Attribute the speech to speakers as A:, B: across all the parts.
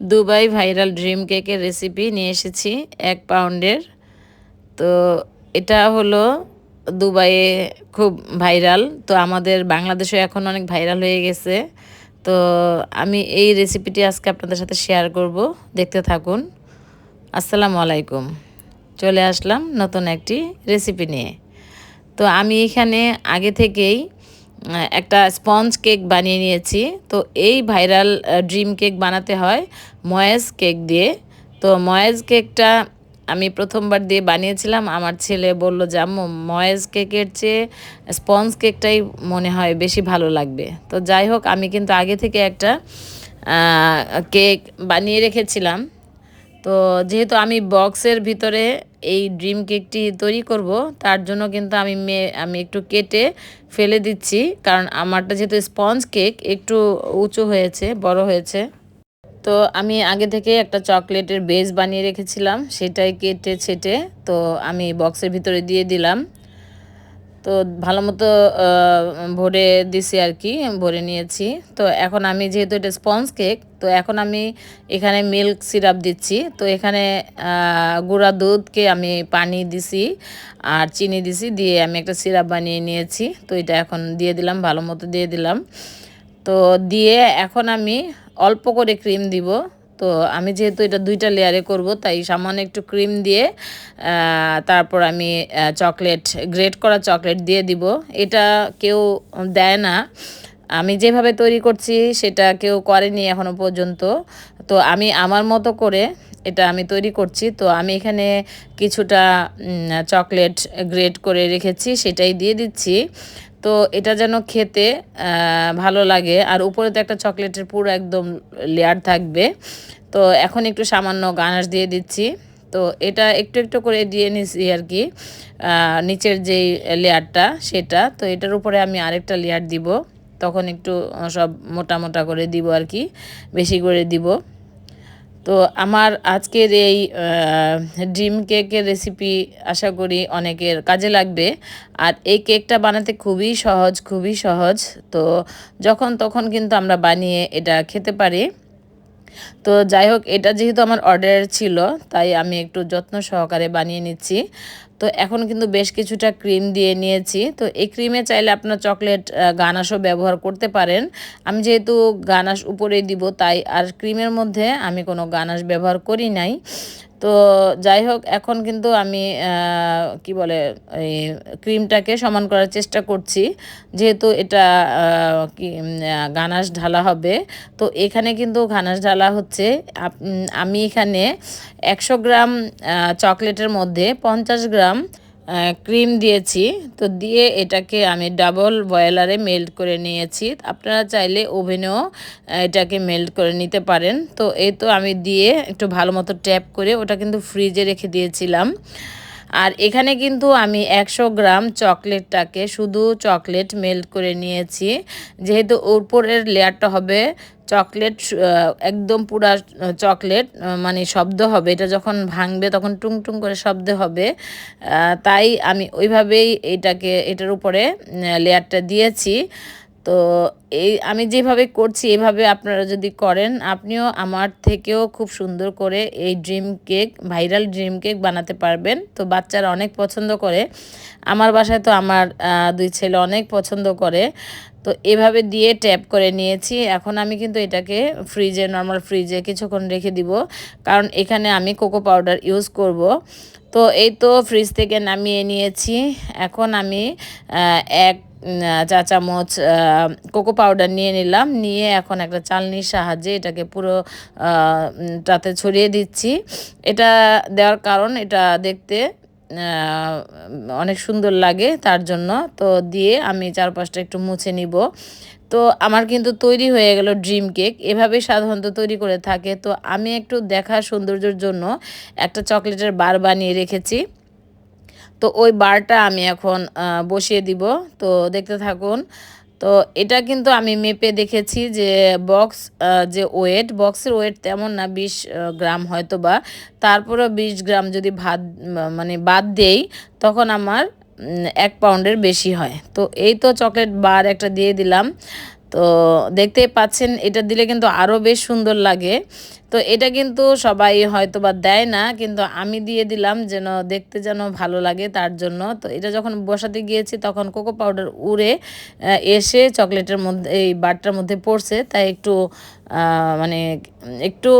A: Dubai viral dream কেকের recipe নিয়ে এসেছি, এক পাউন্ডের। তো এটা হলো দুবাইয়ে খুব ভাইরাল। তো আমাদের বাংলাদেশেও এখন অনেক ভাইরাল হয়ে গেছে। তো আমি এই রেসিপিটি আজকে আপনাদের সাথে শেয়ার করব। দেখতে থাকুন। আসসালামু আলাইকুম। চলে আসলাম নতুন একটি রেসিপি নিয়ে। তো আমি এখানে আগে থেকেই একটা স্পঞ্জ কেক বানিয়ে নিয়েছি। তো এই ভাইরাল ড্রিম কেক বানাতে হয় ময়েজ কেক দিয়ে। তো ময়েজ কেকটা আমি প্রথমবার দিয়ে বানিয়েছিলাম। আমার ছেলে বলল যে আম্মু ময়েজ কেকের চেয়ে স্পঞ্জ কেকটাই মনে হয় বেশি ভালো লাগবে। তো যাই হোক, আমি কিন্তু আগে থেকে একটা কেক বানিয়ে রেখেছিলাম। তো যেহেতু আমি বক্সের ভিতরে এই ড্রিম কেকটি তৈরি করব, তার জন্য কিন্তু আমি আমি একটু কেটে ফেলে দিচ্ছি। কারণ আমারটা যেহেতু স্পঞ্জ কেক একটু উঁচু হয়েছে, বড় হয়েছে। তো আমি আগে থেকে একটা চকলেটের বেস বানিয়ে রেখেছিলাম, সেটাই কেটে ছেটে তো আমি বক্সের ভিতরে দিয়ে দিলাম। তো ভালো মতো ভরে দিছি আর কি, ভরে নিয়েছি। তো এখন আমি যেহেতু এটা স্পঞ্জ কেক তো এখন আমি এখানে মিল্ক সিরাপ দিচ্ছি। তো এখানে গুঁড়া দুধকে আমি পানি দিছি আর চিনি দিছি, দিয়ে আমি একটা সিরাপ বানিয়ে নিয়েছি। তো এটা এখন দিয়ে দিলাম, ভালো মতো দিয়ে দিলাম। তো দিয়ে এখন আমি অল্প করে ক্রিম দিব। তো আমি যেহেতু এটা দুইটা লেয়ারে করব, তাই সামান্য একটু ক্রিম দিয়ে তারপর আমি চকলেট, গ্রেট করা চকলেট দিয়ে দিব। এটা কেউ দেয় না। আমি যেভাবে তৈরি করছি সেটা কেউ করেনি এখনও পর্যন্ত। তো আমি আমার মতো করে এটা আমি তৈরি করছি। তো আমি এখানে কিছুটা চকলেট গ্রেট করে রেখেছি, সেটাই দিয়ে দিচ্ছি। তো এটা যেন খেতে ভালো লাগে। আর উপরে তো একটা চকলেটের পুরো একদম লেয়ার থাকবে। তো এখন একটু সামান্য গানাশ দিয়ে দিচ্ছি। তো এটা একটু একটু করে দিয়ে নিছি আর কি। নিচের যেই লেয়ারটা সেটা। তো এটার উপরে আমি আরেকটা লেয়ার দিব। তখন একটু সব মোটা মোটা করে দিব আর কি। বেশি করে দিব। তো আমার আজকের এই ড্রিম কেকের রেসিপি আশা করি অনেকের কাজে লাগবে। আর এই কেকটা বানাতে খুবই সহজ খুবই সহজ। তো যখন তখন কিন্তু আমরা বানিয়ে এটা খেতে পারি। তো যাই হোক, এটা যেহেতু আমার অর্ডার ছিল, তাই আমি একটু যত্ন সহকারে বানিয়ে নিচ্ছি। তো এখন কিন্তু বেশ কিছুটা ক্রিম দিয়ে নিয়েছি। তো এই ক্রিমে চাইলে আপনার চকলেট গানাশও ব্যবহার করতে পারেন। আমি যেহেতু গানাশ উপরে দিব, তাই আর ক্রিমের মধ্যে আমি কোনো গানাশ ব্যবহার করি নাই। তো যাই হোক, এখন কিন্তু আমি কি বলে, এই ক্রিমটাকে সমান করার চেষ্টা করছি। যেহেতু এটা কি গানাশ ঢালা হবে, তো এখানে কিন্তু ঘানাশ ঢালা হচ্ছে। আমি এখানে একশো গ্রাম চকলেটের মধ্যে পঞ্চাশ গ্রাম ক্রিম দিয়েছি। তো দিয়ে এটাকে আমি ডাবল বয়লারে মেল্ট করে নিয়েছি। আপনারা চাইলে ওভেনেও এটাকে মেল্ট করে নিতে পারেন। তো এই তো আমি দিয়ে একটু ভালো মতো ট্যাপ করে ওটা কিন্তু ফ্রিজে রেখে দিয়েছিলাম। আর এখানে কিন্তু আমি একশো গ্রাম চকলেটটাকে শুধু চকলেট মেল্ট করে নিয়েছি। যেহেতু উপরের লেয়ারটা হবে চকলেট একদম পুরা চকলেট মানে শব্দ হবে। এটা যখন ভাঙবে তখন টুং টুং করে শব্দ হবে। তাই আমি ওইভাবেই এটাকে, এটার উপরে লেয়ারটা দিয়েছি। তো এই, আমি যেভাবে করছি, এভাবে আপনারা যদি করেন, আপনিও আমার থেকেও খুব সুন্দর করে এই dream cake, viral dream cake বানাতে পারবেন। তো বাচ্চারা অনেক পছন্দ করে। আমার বাসায় তো আমার দুই ছেলে অনেক পছন্দ করে। তো এভাবে দিয়ে ট্যাপ করে নিয়েছি। এখন আমি কিন্তু এটাকে ফ্রিজে, নর্মাল ফ্রিজে কিছুক্ষণ রেখে দিব। কারণ এখানে আমি কোকো পাউডার ইউজ করব। তো এই তো ফ্রিজ থেকে নামিয়ে নিয়েছি। এখন আমি এক চা চামচ কোকো পাউডার নিয়ে নিলাম। নিয়ে এখন একটা চালনির সাহায্যে এটাকে পুরো তাতে ছড়িয়ে দিচ্ছি। এটা দেওয়ার কারণ, এটা দেখতে অনেক সুন্দর লাগে তার জন্য। তো দিয়ে আমি চারপাশটা একটু মুছে নিব। তো আমার কিন্তু তৈরি হয়ে গেল ড্রিম কেক। এভাবেই সাধারণত তৈরি করে থাকে। তো আমি একটু দেখা সৌন্দর্যের জন্য একটা চকলেটের বার বানিয়ে রেখেছি। তো ওই বারটা আমি এখন বসিয়ে দিব। তো দেখতে থাকুন। তো এটা কিন্তু আমি মেপে দেখেছি যে বক্স যে ওয়েট, বক্সের ওয়েট তেমন না বিশ গ্রাম হয়তো বা তারপরেও বিশ গ্রাম যদি ভাত মানে বাদ দেই, তখন আমার এক পাউন্ডের বেশি হয়। তো এই তো চকলেট বার একটা দিয়ে দিলাম। তো দেখতে পাচ্ছেন, এটা দিলে কিন্তু আরও বেশ সুন্দর লাগে। তো এটা কিন্তু সবাই হয়তো বা দেয় না, কিন্তু আমি দিয়ে দিলাম যেন দেখতে যেন ভালো লাগে তার জন্য। তো এটা যখন বসাতে গিয়েছি তখন কোকো পাউডার উড়ে এসে চকলেটের মধ্যে, এই বারটার মধ্যে পড়ছে। তাই একটু মানে একটু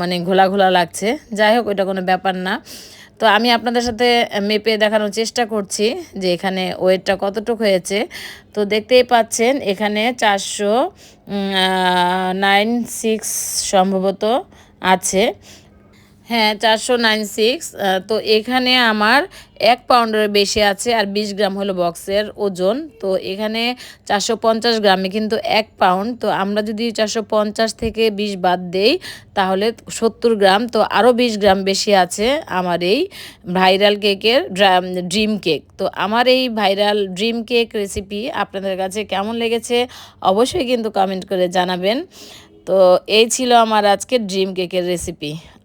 A: মানে ঘোলা ঘোলা লাগছে। যাই হোক ওইটা কোনো ব্যাপার না। তো আমি আপনাদের সাথে মেপে দেখানোর চেষ্টা করছি যে এখানে ওয়েটটা কতটুক হয়েছে। তো দেখতেই পাচ্ছেন এখানে চারশো নাইন সিক্স সম্ভবত আছে। হ্যাঁ চারশো নাইন সিক্স তো এখানে আমার এক পাউন্ডের বেশি আছে আর বিশ গ্রাম হলো বক্সের ওজন। তো এখানে চারশো পঞ্চাশ গ্রামে কিন্তু এক পাউন্ড, তো আমরা যদি চারশো পঞ্চাশ থেকে বিশ বাদ দেই, তাহলে সত্তর গ্রাম, তো আরও বিশ গ্রাম বেশি আছে আমার এই ভাইরাল কেকের ড্রিম কেক। তো আমার এই ভাইরাল ড্রিম কেক রেসিপি আপনাদের কাছে কেমন লেগেছে অবশ্যই কিন্তু কমেন্ট করে জানাবেন। তো এই ছিল আমার আজকের ড্রিম কেকের রেসিপি।